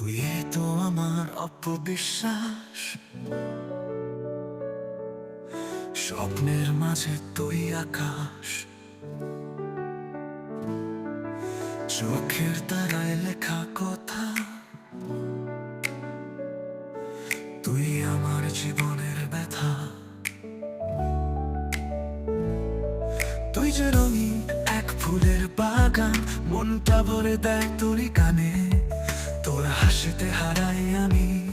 তুই তো আমার অপবিশ্বাস। স্বপ্নের মাঝে তুই আকাশ। চোখের তারায় লেখা কথা। তুই আমার জীবনের ব্যথা। তুই যে রঙিন এক ফুলের বাগান, মনটা ভরে দেয় তোরই তোর হাসিতে হারাই আমি।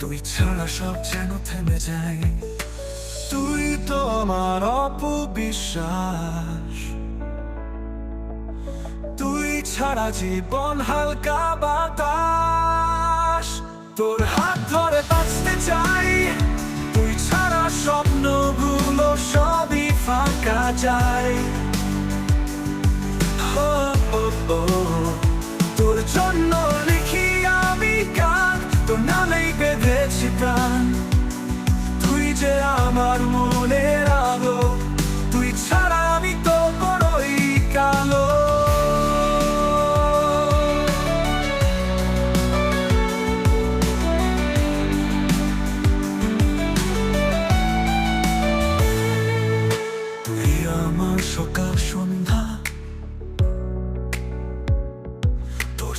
তুই ছাড়া সব যেন থেমে যায়। তুই তো আমার অপবিশ্বাস। তুই ছাড়া জীবন হালকা বাতাস। তোর হাত ধরে বাঁচতে চাই।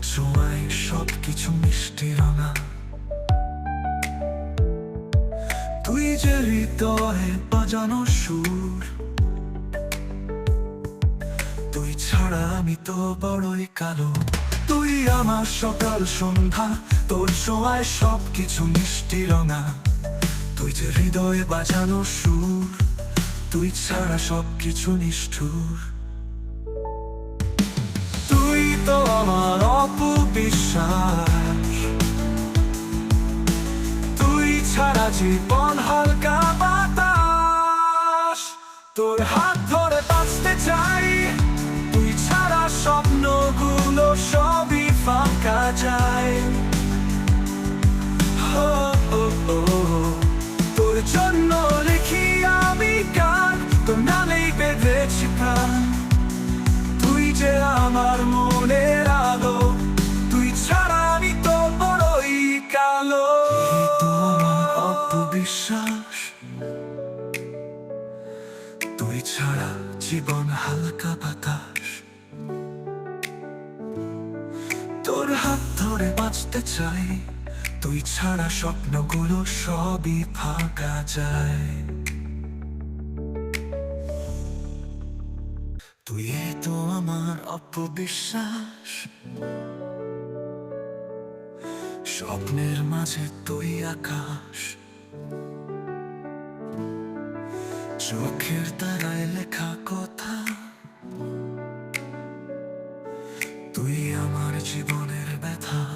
ছোঁয়ায় মিষ্টি রঙা। তুই যে সুর, তুই ছাড়া আমি তো বড়ই কালো। তুই আমার সকাল সন্ধ্যা, তোর মিষ্টি রঙা। তুই যে সুর, তুই ছাড়া নিষ্ঠুর। অপবিশ্বাস তুই ছাড়া জীবন হালকা বাতাস। তোর হাত অপবিশ্বাস তুই ছাড়া জীবন হালকা বাতাস। তোর হাত ধরে বাঁচতে চাই। তুই ছাড়া স্বপ্নগুলো সবই ফাঁকা যায়। তুই তো আমার অপবিশ্বাস। স্বপ্নের মাঝে তুই আকাশ। চোখের তারায় লেখা কথা। তুই আমার জীবনের ব্যথা।